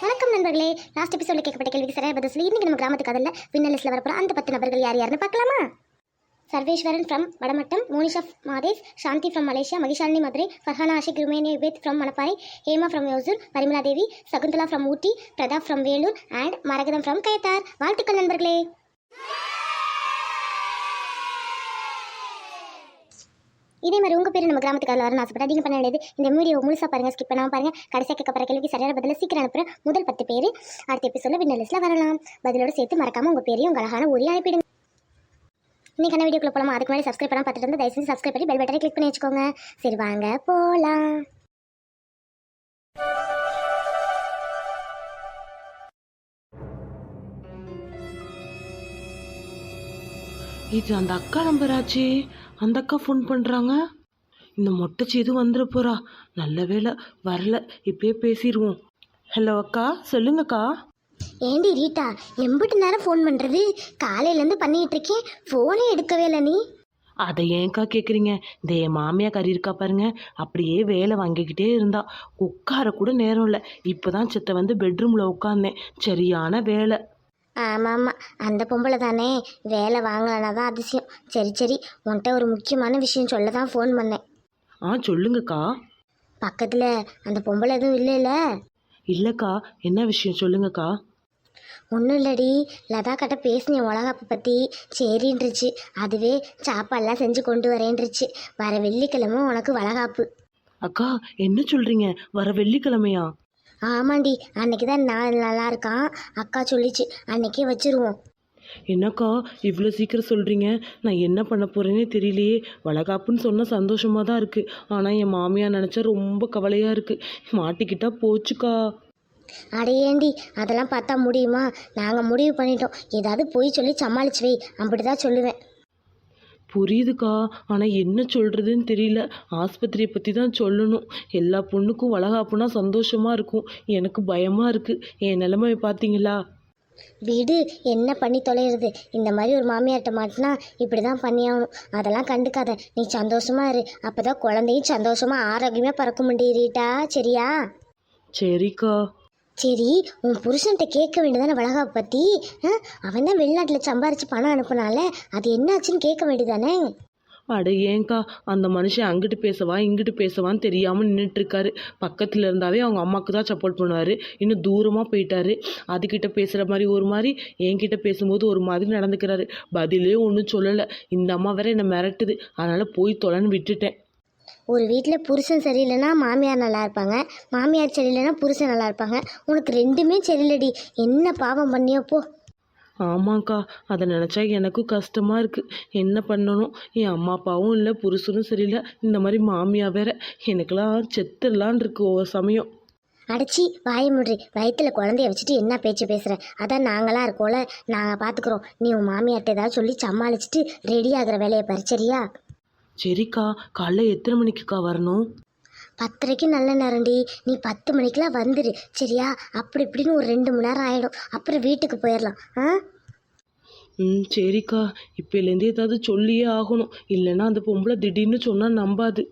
வணக்கம் நண்பர்களே. லாஸ்ட் எபிசோட கேட்கப்பட்ட கேள்விக்கு சரியாக பதில் சொல்லி இன்னைக்கு நம்ம கிராமத்து அதில் வின்னர் வரப்போகிற அந்த பத்து நபர்கள் யார் யாருன்னு பார்க்கலாமா? Sarveswaran from Vadamattam Monisha Madhesh Shanthi from Malaysia Mahishalini Madurai Farhana Ashik Romanian விபேத் from Manapparai Hema from Hosur Parimala Devi Shakuntala from Ooty Pratap from Vellore and Maragatham from Kayathar. வாழ்த்துக்கள் நண்பர்களே. இதே மாதிரி உங்கள் பேர் நம்ம கிராமத்துக்கு அதில் வரணும் ஆசைப்பட்டா நீங்கள் பண்ண வேண்டியது. இந்த வீடியோ முழுசாக பாருங்க ஸ்கிப் பண்ணாமல் பாருங்கள் கடைசியாக கேட்கப்படுற கேள்விக்கு சரியான பதில் சீக்கிரம் அனுப்புற முதல் பத்து பேர். அடுத்த எபிசோட வின்னர் லிஸ்ட்ல வரலாம். பதிலோடு சேர்த்து மறக்காமல் உங்கள் பேரையும் உங்கள் அழகான ஊரையும் அனுப்பிடுங்க. இன்றைக்கான வீடியோக்குள்ளே போலாமா அதுக்கு முன்னாடி சப்ஸ்கிரைப் பண்ணால் பார்த்துட்டு வந்து தயவு செஞ்சு சப்ஸ்கிரைப் பண்ணி பெல் பட்டனை கிளிக் பண்ணி வச்சுக்கோங்க. சரி வாங்க போகலாம் இது அந்த அக்கா நம்பர் ஆச்சே அந்த அக்கா ஃபோன் பண்ணுறாங்க இந்த மொட்டை செய்து வந்துட போறா. நல்ல வேளை வரல. இப்பயே பேசிடுவோம் ஹலோ அக்கா சொல்லுங்கக்கா. ஏண்டி ரீட்டா எம்பிட்டு நேரம் ஃபோன் பண்றது? காலையில இருந்து பண்ணிட்டு இருக்கேன். ஃபோனே எடுக்கவே இல்லை நீ. அதை ஏன்க்கா கேட்குறீங்க இந்த என் மாமியா கறி இருக்கா பாருங்க. அப்படியே வேலை வாங்கிக்கிட்டே இருந்தா. உட்கார கூட நேரம் இல்லை. இப்போ தான் சித்த வந்து பெட்ரூமில் உட்காந்தேன். சரியான வேலை. ஆமாம் ஆமாம் அந்த பொம்பளை தானே. வேலை வாங்கலனா தான் அதிசயம். சரி சரி உன்கிட்ட ஒரு முக்கியமான விஷயம் சொல்ல தான் ஃபோன் பண்ணேன். ஆ சொல்லுங்கக்கா. பக்கத்தில் அந்த பொம்பளை எதுவும் இல்லைல்ல? இல்லைக்கா என்ன விஷயம் சொல்லுங்கக்கா? ஒன்றும் இல்லடி லதா கிட்ட பேசினேன் உலகாப்பை பற்றி சரின்றுச்சு. அதுவே சாப்பாடெல்லாம் செஞ்சு கொண்டு வரேன்றுச்சு. வர வெள்ளிக்கிழமை உனக்கு வளகாப்பு. அக்கா என்ன சொல்கிறீங்க வர வெள்ளிக்கிழமையா? ஆமாண்டி அன்னைக்கு தான் நான் நல்லா இருக்கான். அக்கா சொல்லிச்சு அன்னைக்கே வச்சிருவோம். என்னக்கா இவ்வளோ சீக்கிரம் சொல்கிறீங்க நான் என்ன பண்ண போகிறேனே தெரியலையே. வளகாப்புன்னு சொன்னால் சந்தோஷமாக தான் இருக்குது ஆனால் என் மாமியார் நினச்சா ரொம்ப கவலையாக இருக்குது மாட்டிக்கிட்டா போச்சுக்கா. அடையேண்டி அதெல்லாம் பார்த்தா முடியுமா? நாங்கள் முடிவு பண்ணிட்டோம். ஏதாவது போய் சொல்லி சமாளிச்சு வை. அப்படி தான் சொல்லுவேன். புரியுதுக்கா? ஆனால் என்ன சொல்கிறதுன்னு தெரியல. ஆஸ்பத்திரியை பற்றி தான் சொல்லணும். எல்லா பொண்ணுக்கும் வளகாப்புனா சந்தோஷமாக இருக்கும். எனக்கு பயமாக இருக்குது என் நிலைமை பார்த்தீங்களா வீடு என்ன பண்ணி தொலைகிறது இந்த மாதிரி ஒரு மாமியார்ட்ட மாட்டினா இப்படி தான் பண்ணியாகணும். அதெல்லாம் கண்டுக்காத. நீ சந்தோஷமா இரு. அப்போ தான் குழந்தையும் சந்தோஷமா ஆரோக்கியமாக பறக்க முடியுறீட்டா? சரியா? சரிக்கா. சரி உன் புருஷன்கிட்ட கேட்க வேண்டியதானே வளகாவை பற்றி அவன் தான் வெளிநாட்டில் சம்பாரித்து பணம் அனுப்புனால அது என்னாச்சுன்னு கேட்க வேண்டியதானே? அட ஏன்க்கா அந்த மனுஷன் அங்கிட்டு பேசவா இங்கிட்டு பேசவான்னு தெரியாமல் நின்றுட்டு இருக்காரு பக்கத்தில் இருந்தாவே அவங்க அம்மாவுக்கு தான் சப்போர்ட் பண்ணுவார். இன்னும் தூரமாக போயிட்டாரு. அதுக்கிட்ட பேசுகிற மாதிரி ஒரு மாதிரி என்கிட்ட பேசும்போது ஒரு மாதிரி நடந்துக்கிறாரு. பதிலே ஒன்றும் சொல்லலை. இந்த அம்மா வேற என்னை மிரட்டுது. அதனால் போய் தொலைன்னு விட்டுட்டேன். ஒரு வீட்டில் புருஷன் சரியில்லைன்னா மாமியார் நல்லா இருப்பாங்க. மாமியார் சரியில்லைன்னா புருஷன் நல்லா இருப்பாங்க. உனக்கு ரெண்டுமே சரியில்லடி. என்ன பாவம் பண்ணியோ போ. ஆமாக்கா அதை நினச்சா எனக்கும் கஷ்டமாக இருக்குது என்ன பண்ணணும்? என் அம்மா அப்பாவும் இல்லை புருஷனும் சரியில்லை. இந்த மாதிரி மாமியா வேற. எனக்கெல்லாம் செத்துடலான் இருக்கு ஒவ்வொரு சமயம். அடைச்சி வாய முடி. வயிற்றுல குழந்தைய வச்சுட்டு என்ன பேச்சு பேசுகிற அதான் நாங்களாம் இருக்கோம்ல. நாங்கள் பார்த்துக்குறோம் நீ உன் மாமியார்ட்ட ஏதாவது சொல்லி சமாளிச்சுட்டு ரெடி ஆகுற வேலையை பாரு சரியா சரிக்கா காலைல எத்தனை மணிக்குக்கா வரணும்? பத்தரைக்கு நல்ல நேரம்டி. நீ பத்து மணிக்கெலாம் வந்துரு. சரியா? அப்படி இப்படின்னு ஒரு ரெண்டு மணி நேரம் ஆகிடும் அப்புறம் வீட்டுக்கு போயிடலாம் ஆ? ம் சரிக்கா. இப்போலேருந்து ஏதாவது சொல்லியே ஆகணும். இல்லைன்னா அந்த பொம்பளை திடீர்னு சொன்னால் நம்பாது.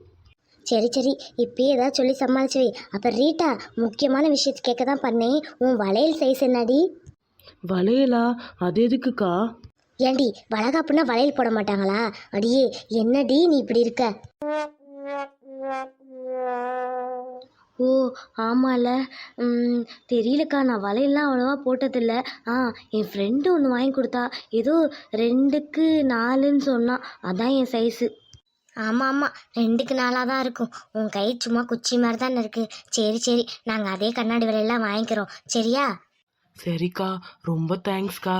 சரி சரி. இப்பயே ஏதாவது சொல்லி சமாளிச்சு வை. அப்போ ரீட்டா முக்கியமான விஷயத்தை கேட்க தான் பண்ணேன். உன் வளையல் சைஸ் என்னடி? வளையலா? அது எதுக்குக்கா? ஏண்டி வளகாப்புனா வளையல் போட மாட்டாங்களா? அடியே என்னடி நீ இப்படி இருக்க? ஓ ஆமால. தெரியலக்கா நான் வளையல்லாம் அவ்வளோவா போட்டதில்ல. ஆ என் ஃப்ரெண்டு ஒன்று வாங்கி கொடுத்தா ஏதோ ரெண்டுக்கு நாலுன்னு சொன்னான் அதான் என் சைஸு ஆமாம் ஆமாம் ரெண்டுக்கு நாளாக தான் இருக்கும். உன் கை சும்மா குச்சி மாதிரி தானே இருக்குது சரி சரி நாங்கள் அதே கண்ணாடி விலையெல்லாம் வாங்கிக்கிறோம். சரியா? சரிக்கா ரொம்ப தேங்க்ஸ்க்கா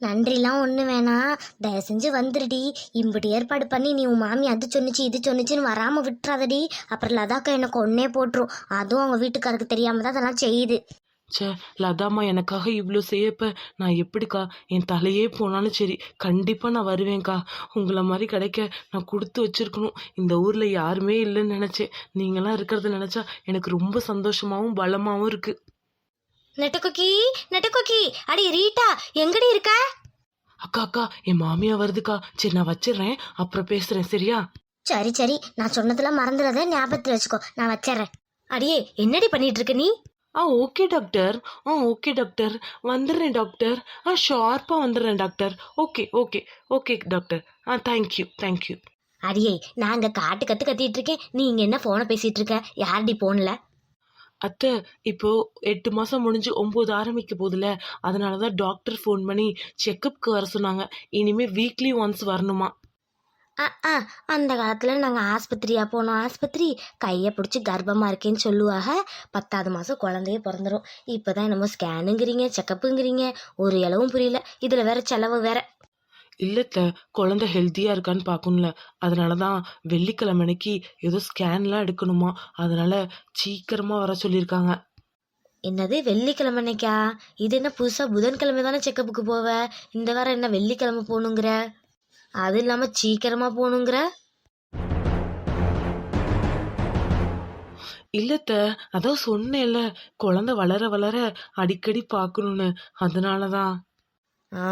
நன்றிலாம் ஒன்று வேணாம் தயவு செஞ்சு வந்துடுடி இம்பிட்டு ஏற்பாடு பண்ணி நீ உன் மாமி அது சொன்னிச்சு இது சொன்னிச்சுன்னு வராமல் விட்டுறாதடி. அப்புறம் லதாக்கா எனக்கு ஒன்னே போட்டுரும். அதுவும் அவங்க வீட்டுக்காருக்கு தெரியாம தான் அதெல்லாம் செய்யுது. ச்சே லதாம்மா எனக்காக இவ்வளோ செய்யப்ப நான் எப்படிக்கா? என் தலையே போனாலும் சரி கண்டிப்பாக நான் வருவேன்க்கா. உங்களை மாதிரி கிடைக்க நான் கொடுத்து வச்சிருக்கணும். இந்த ஊரில் யாருமே இல்லைன்னு நினச்சேன். நீங்களாம் இருக்கிறத நினச்சா எனக்கு ரொம்ப சந்தோஷமாகவும் பலமாகவும் இருக்குது நெட்டுக்குக்கி நெட்டுக்குக்கி. அடி ரீட்டா எங்கடி இருக்க? அக்கா அக்கா என் மாமியா வருதுக்கா. சரி நான் வச்சிடுறேன் அப்புறம் பேசுகிறேன் சரியா? சரி சரி. நான் சொன்னதெல்லாம் மறந்துடாத ஞாபகத்தில் வச்சுக்கோ. நான் வச்சிடுறேன் அடியே என்னடி பண்ணிட்டு இருக்க நீ? ஆ ஓகே டாக்டர். ஆ ஓகே டாக்டர். வந்துடுறேன் டாக்டர். ஆ ஷார்ப்பாக வந்துடுறேன் doctor. Okay okay okay doctor. ஆ தேங்க்யூ தேங்க்யூ அடியே நான் இங்க காட்டு கத்து கத்திட்டு இருக்கேன் நீ இங்க என்ன போனை பேசிட்டு இருக்க யாரடி போன்ல அத்தை இப்போ எட்டு மாதம் முடிஞ்சு ஒம்பது ஆரம்பிக்க போகுதுல அதனால தான் டாக்டர் ஃபோன் பண்ணி செக்கப்புக்கு வர சொன்னாங்க. இனிமேல் வீக்லி ஒன்ஸ் வரணுமா? ஆ ஆ அந்த காலத்தில் நாங்கள் ஆஸ்பத்திரியாக போனோம். ஆஸ்பத்திரி கையை பிடிச்சி கர்ப்பமாக இருக்கேன்னு சொல்லுவாக. பத்தாவது மாதம் குழந்தையே பிறந்துடும் இப்போ தான் என்னமோ ஸ்கேனுங்கிறீங்க செக்கப்புங்கிறீங்க ஒரு இளவும் புரியல. இதில் வேற செலவு வேற. இல்லத்த குழந்தை ஹெல்த்தியாக இருக்கான்னு பார்க்கணும்ல அதனால தான் வெள்ளிக்கிழமைக்கு ஏதோ ஸ்கேன்லாம் எடுக்கணுமா? அதனால சீக்கிரமாக வர சொல்லியிருக்காங்க என்னது வெள்ளிக்கிழமை அன்னைக்கா? இது என்ன புதுசாக புதன்கிழமை தானே செக்கப்புக்கு போவ? இந்த வாரம் என்ன வெள்ளிக்கிழமை போகணுங்கிற? அது இல்லாமல் சீக்கிரமாக போகணுங்கிற? இல்லத்த அதான் சொன்னேன்ல. குழந்தை வளர வளர அடிக்கடி பார்க்கணுன்னு அதனால தான் ஆ?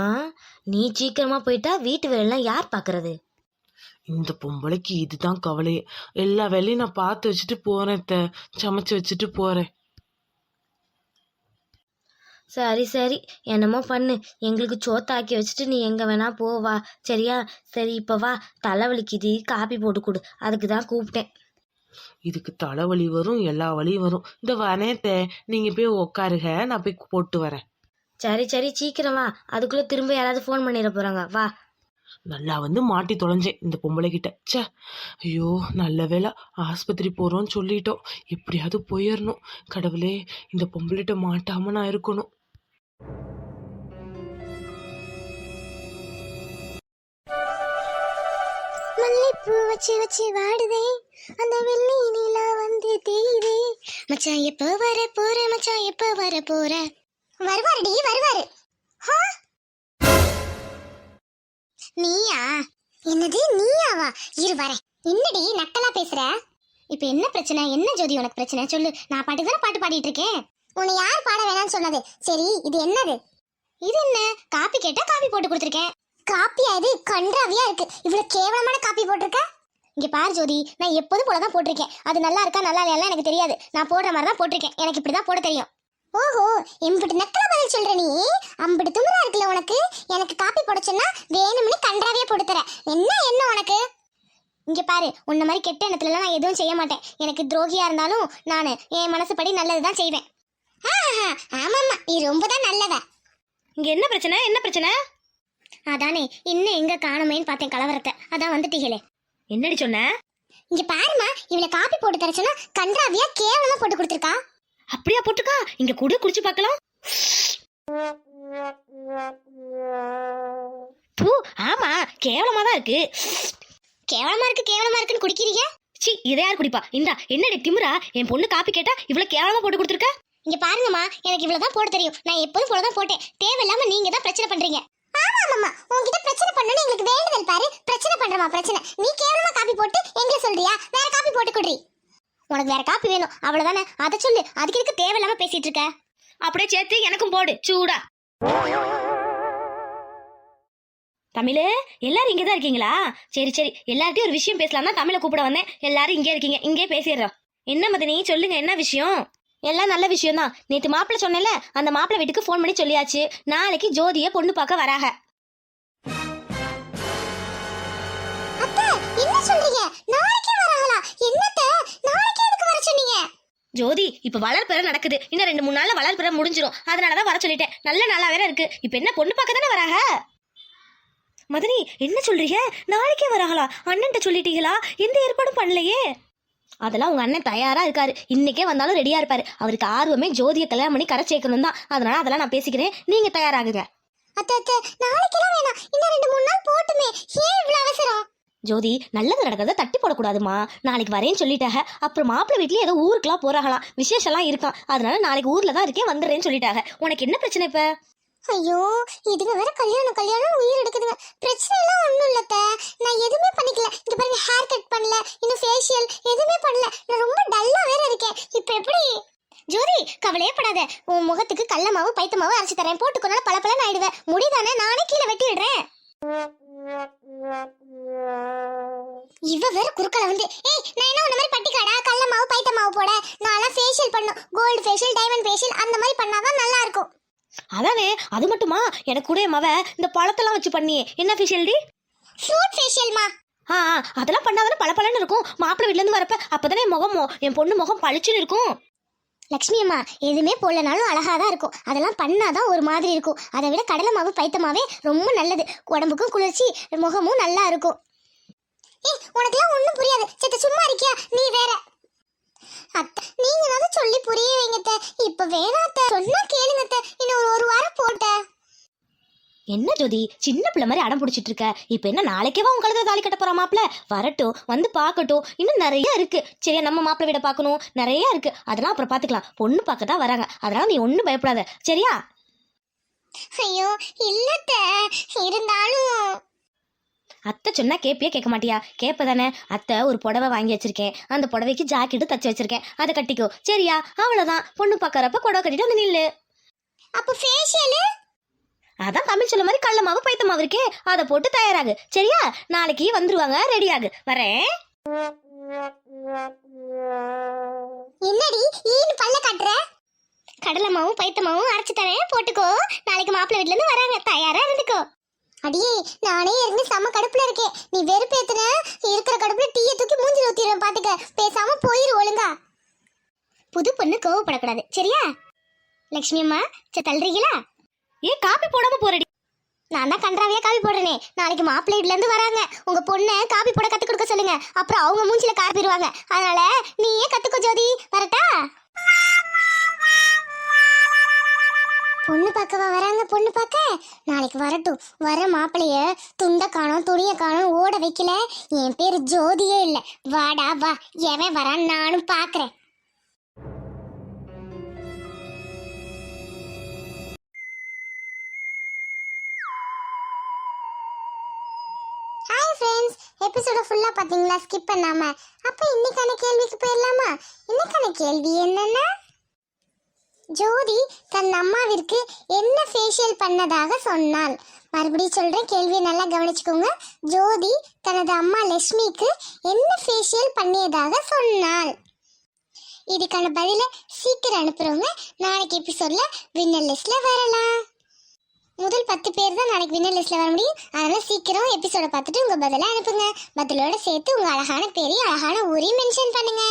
நீ சீக்கிரமாக போயிட்டா வீட்டு வேலைலாம் யார் பார்க்கறது இந்த பொம்பளைக்கு இதுதான் கவலையே எல்லா வேலையும் நான் பார்த்து வச்சுட்டு போறேன் அத்தை. சமைச்சு வச்சுட்டு போறேன். சரி சரி. என்னமோ பண்ணு. எங்களுக்கு சோத்தாக்கி வச்சுட்டு நீ எங்கே வேணா போவா சரியா? சரி இப்போ வா. தலைவலிக்குது. காப்பி போட்டு கொடு. அதுக்கு தான் கூப்பிட்டேன். இதுக்கு தலைவலி வரும் எல்லா வலியும் வரும். இந்த வரேத்த நீங்க போய் உக்காருங்க. நான் போய் போட்டு வரேன். சரி சரி சீக்கிரம் வா. அதுக்குள்ளே திரும்ப யாராவது ஃபோன் பண்ணிட போகிறாங்க வா. நல்லா வந்து மாட்டி தொலைஞ்சேன் இந்த பொம்பளை கிட்ட ச்சே. ஐயோ நல்ல வேளை ஆஸ்பத்திரி போறோம்னு சொல்லிட்டோம். எப்படியாவது போயிடணும் கடவுளே இந்த பொம்பளைகிட்ட மாட்டாம நான் இருக்கணும். மல்லிப்பூ வச்சு வச்சு வாடுதே. அந்த வெள்ளி நிலா வந்து தேயுதே. மச்சான் எப்ப வர போற? மச்சான் எப்ப வர போற? வருவாருடி வருவாரு. நீயா? என்னது நீயாவா? இரு வரேன். என்னடி நக்கலா பேசுற? இப்ப என்ன பிரச்சனை? என்ன ஜோதி உனக்கு பிரச்சனை? சொல்லு. நான் பாட்டு தானே பாட்டு பாடிட்டு இருக்கேன். உன்னை யார் பாட வேணாம்னு சொன்னது? சரி இது என்னது? இது என்ன? காப்பி கேட்டா காப்பி போட்டு கொடுத்துருக்கேன். காப்பியா இது? கன்றாவியா இருக்கு. இவ்வளவு கேவலமான காப்பி போட்டிருக்க? இங்க பாரு ஜோதி நான் எப்போதும் போல தான் போட்டிருக்கேன். அது நல்லா இருக்கா நல்லா இல்லையா எனக்கு தெரியாது. நான் போடுற மாதிரி தான் போட்டிருக்கேன். எனக்கு இப்படி தான் போட தெரியும். ஓஹோ எம்பிட்டு நக்கல பதில் சொல்ற நீ? அம்பிட்டு துமுறா இருக்குல்ல உனக்கு? எனக்கு காப்பி போட சொன்னா வேணும்னு கன்றாவியா போட்டு தர. என்ன என்ன உனக்கு? இங்க பாரு உன்ன மாதிரி கெட்ட எண்ணத்துல நான் எதுவும் செய்ய மாட்டேன். எனக்கு துரோகியா இருந்தாலும் நான் என் மனசுப்படி நல்லதுதான் செய்வேன். ஆஹா, ஆமாம்மா நீ ரொம்ப தான் நல்லவ. இங்கே என்ன பிரச்சனை? என்ன பிரச்சனை? அதானே இன்னும் எங்க காணுமேன்னு பார்த்தேன் கலவரத்தை. அதான் வந்துட்டீங்களே. என்னடி சொன்ன? இங்க பாருமா இவள காப்பி போட்டு தர சொன்னா கன்றாவியா கேவலமா போட்டு கொடுத்துருக்கா. அப்படியா போட்டுக்கா இங்கே குடு குடிச்சு பார்க்கலாம். பூ ஆமா கேவலமா தான் இருக்கு. கேவலமா இருக்கு கேவலமா இருக்குன்னு குடிக்கிறீங்க? சி இதை யார் குடிப்பா? இந்தா என்னடி திமிரா? என் பொண்ணு காப்பி கேட்டா இவ்வளோ கேவலமா போட்டு கொடுத்துருக்க? இங்க பாருங்கம்மா எனக்கு இவ்வளவுதான் போட தெரியும். நான் எப்போதும் போலதான் போட்டேன். தேவையில்லாம நீங்க தான் பிரச்சனை பண்றீங்க. ஆமா ஆமாம்மா. உன்கிட்ட பிரச்சனை பண்ணணும் எங்களுக்கு வேண்டுதல் பாரு. பிரச்சனை பண்றமா பிரச்சனை. நீ கேவலமா காப்பி போட்டு எங்களை சொல்றியா? வேற காப்பி போட்டு குடுறி. உனக்கு வேற காப்பி வேணும். அவ்வளவுதானே? அதை சொல்லு. அதுக்கு எதுக்கு தேவையில்லாம பேசிட்டு இருக்க? அப்படியே சேர்த்து எனக்கும் போடு. சூடா. தமிழு எல்லாரும் இங்கே தான் இருக்கீங்களா? சரி சரி. எல்லார்ட்டையும் ஒரு விஷயம் பேசலாம் தான் தமிழை கூப்பிட வந்தேன். எல்லாரும் இங்கே இருக்கீங்க. இங்கே பேசிடுறோம். என்ன மதனி? சொல்லுங்க என்ன விஷயம்? எல்லாம் நல்ல விஷயம் தான் நேற்று மாப்பிள்ளை சொன்னேன்ல அந்த மாப்பிள்ளை வீட்டுக்கு ஃபோன் பண்ணி சொல்லியாச்சு. நாளைக்கு ஜோதியை பொண்ணு பார்க்க வராக. ஜோதி இப்ப வளர்ப்பிற நடக்குது. இன்னும் ரெண்டு மூணு நாள்ல வளர்ப்பிற முடிஞ்சிரும். அதனாலதான் வர சொல்லிட்டேன். நல்ல நாளா வேற இருக்கு. இப்ப என்ன பொண்ணு பார்க்க தானே வராங்க மதனி என்ன சொல்றீங்க? நாளைக்கே வராங்களா அண்ணன்ட்ட சொல்லிட்டீங்களா எந்த ஏற்பாடும் பண்ணலையே? அதெல்லாம் உங்க அண்ணன் தயாரா இருக்காரு. இன்னைக்கே வந்தாலும் ரெடியா இருப்பாரு. அவருக்கு ஆர்வமே ஜோதியை கல்யாணம் பண்ணி கரை சேர்க்கணும் தான். அதனால அதெல்லாம் நான் பேசிக்கிறேன். நீங்க தயாராகுங்க. அத்தை அத்தை நாளைக்கெல்லாம் வேணாம். இன்னும் ரெண்டு மூணு நாள் போட்டுமே. ஏன் இவ்வளவு அவசரம்? ஜோதி நல்லது நடக்கிறத தட்டி போடக்கூடாதுமா. நாளைக்கு வரேன்னு சொல்லிட்டாங்க அப்புறம் மாப்பிள்ளை வீட்லயே ஏதோ ஊருக்குலாம் போறாங்களாம் விசேஷம்லாம் இருக்கான் அதனால நாளைக்கு ஊர்ல தான் இருக்கேன் வந்துடுறேன்னு சொல்லிட்டாங்க உனக்கு என்ன பிரச்சனை இப்ப? ஐயோ இதுங்க வேற கல்யாணம் கல்யாணம் உயிர் எடுக்குதுங்க. பிரச்சனை எல்லாம் ஒண்ணும் இல்லத்த நான் எதுவுமே பண்ணிக்கல. இங்க பாருங்க ஹேர் கட் பண்ணல. இன்னும் ஃபேஷியல் எதுவுமே பண்ணல. நான் ரொம்ப டல்லா வேற இருக்கேன். இப்ப எப்படி? ஜோதி கவலையே படாத. உன் முகத்துக்கு கல்ல மாவு பைத்த மாவு அரைச்சு தரேன். போட்டுக்கொண்டால பல பலன் ஆயிடுவேன் முடிதானே? நானே கீழே வெட்டி விடுறேன் இவ வேற குறுக்கல வந்து ஏய் நான் என்ன உன்ன மாதிரி பட்டிக்காடா? கடல மாவு பைத்த மாவு போட. நான் ஃபேஷியல் பண்ணும். கோல்டு ஃபேஷியல் டைமண்ட் ஃபேஷியல் அந்த மாதிரி பண்ணாதான் நல்லா இருக்கும் அதானே அது மட்டுமா? எனக்கு கூட மவ இந்த பழத்தெல்லாம் வச்சு பண்ணியே. என்ன ஃபேஷியல் டி? ஃப்ரூட் ஃபேஷியல்மா ஆ அதெல்லாம் பண்ணாதானே பளபளன்னு இருக்கும். மாப்பிள்ளை வீட்ல இருந்து வரப்ப அப்பதானே முகம் என் பொண்ணு முகம் பளிச்சுன்னு இருக்கும். லக்ஷ்மி அம்மா எதுவுமே போடலனாலும் அழகாக தான் இருக்கும். அதெல்லாம் பண்ணாதான் ஒரு மாதிரி இருக்கும். அதை விட கடலை மாவு பைத்தமாவே ரொம்ப நல்லது. உடம்புக்கும் குளிர்ச்சி முகமும் நல்லா இருக்கும். ஏய் உனக்குலாம் ஒன்றும் புரியாது. சத்த சும்மா இருக்கியா? நீ வேற. அத்தை நீங்க சொல்லி புரிய வைங்க இப்போ இப்ப சொன்னா அத்தை. இன்னும் ஒரு ஒரு வாரம் போட்ட என்ன ஜோதி சின்ன பிள்ளை மாதிரி அடம் பிடிச்சிட்டு இருக்க? இப்போ என்ன நாளைக்கேவா உன் கழுத்துல தாலி கட்ட போறா மாப்பிள்ள? வரட்டும் வந்து பார்க்கட்டும். இன்னும் நிறைய இருக்கு. சரியா நம்ம மாப்பிள்ளை வீட பார்க்கணும். நிறைய இருக்கு. அதெல்லாம் அப்புறம் பார்த்துக்கலாம். பொண்ணு பார்க்க தான் வராங்க. அதனால நீ ஒன்றும் பயப்படாத. சரியா? ஐயோ இல்ல அத்தை. இருந்தாலும். அத்தை சொன்னா கேப்பியா கேட்க மாட்டியா? கேப்ப தானே. அத்தை ஒரு புடவை வாங்கி வச்சிருக்கேன். அந்த புடவைக்கு ஜாக்கெட்டு தச்சு வச்சிருக்கேன். அதை கட்டிக்கோ. சரியா? அவ்வளவுதான். பொண்ணு பார்க்கறப்ப புடவை கட்டிட்டு வந்து நில்லு. அப்ப ஃபேஷியல் அதான் தமிழ் சொல்ல மாதிரி கடல மாவு பைத்த மாவு இருக்கே. அதை போட்டு தயாராகு. சரியா? நாளைக்கு வந்துருவாங்க. ரெடி ஆகு. வரேன். என்னடி? ஈன்னு பல்ல காட்டுற? கடலை மாவும் பைத்தமாவும் அரைச்சு தரேன். போட்டுக்கோ. நாளைக்கு மாப்பிள்ளை வீட்ல இருந்து வராங்க. தயாரா இருந்துக்கோ. அடியே நானே இருந்து செம கடுப்புல இருக்கேன். நீ வெறுப்பேத்துன இருக்கிற கடுப்புல டீயை தூக்கி மூஞ்சில ஊத்திடுவேன். பாத்துக்க. பேசாம போயிரு ஒழுங்கா. புது பொண்ணு கோவப்படக்கூடாது. சரியா? லக்ஷ்மி அம்மா சரி தள்ளுறீங்களா? ஏன் காப்பி போடாம போறடி? நான் தான் கன்றாவியா காப்பி போடுறேனே. நாளைக்கு மாப்பிள்ளை இருந்து வராங்க. உங்க பொண்ணை காபி போட கத்து கொடுக்க சொல்லுங்க. அப்புறம் அவங்க மூஞ்சில காப்பிடுவாங்க அதனால நீயே கத்துக்கோ ஜோதி. வரட்டா? பொண்ணு பார்க்கவா வராங்க? பொண்ணு பார்க்க? நாளைக்கு வரட்டும். வர மாப்பிளைய துண்ட காணோம் துணிய காணோம் ஓட வைக்கல. என் பேர் ஜோதியே இல்ல. வாடா வா. எவன் வரான் நானும் பாக்குறேன். ஃபுல்லாக பார்த்தீங்களா ஸ்கிப் பண்ணாம. அப்போ இன்னைக்கான கேள்விக்கு போயிடலாமா? இன்னைக்கான கேள்வி என்னன்னா ஜோதி தன் அம்மாவிற்கு என்ன ஃபேஷியல் பண்ணதாக சொன்னாள்? மறுபடியும் சொல்கிறேன் கேள்வியை நல்லா கவனிச்சுக்கோங்க. ஜோதி தனது அம்மா லக்ஷ்மிக்கு என்ன ஃபேஷியல் பண்ணியதாக சொன்னாள்? இதுக்கான பதிலை சீக்கிரம் அனுப்புகிறவங்க நாளைக்கு எபிசோட்ல வின்னர் லிஸ்ட்ல வரலாம். பத்து பேர் தான் நாளைக்கு வின்னர் லிஸ்ட்ல வர முடியும். அதனால சீக்கிரம் எபிசோட பார்த்துட்டு உங்க பதில அனுப்புங்க. பதிலோட சேர்த்து உங்க அழகான பேரையும் அழகான ஊரையும் மென்ஷன் பண்ணுங்க.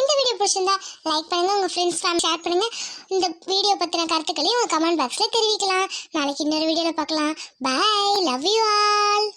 இந்த வீடியோ பிடிச்சிருந்தா லைக் பண்ணுங்க உங்க ஃப்ரெண்ட்ஸ் ஃபேமிலி ஷேர் பண்ணுங்க. இந்த வீடியோ பத்தின கருத்துக்களையும் உங்க கமெண்ட் பாக்ஸ்ல தெரிவிக்கலாம். நாளைக்கு இன்னொரு வீடியோல பார்க்கலாம். Bye love you all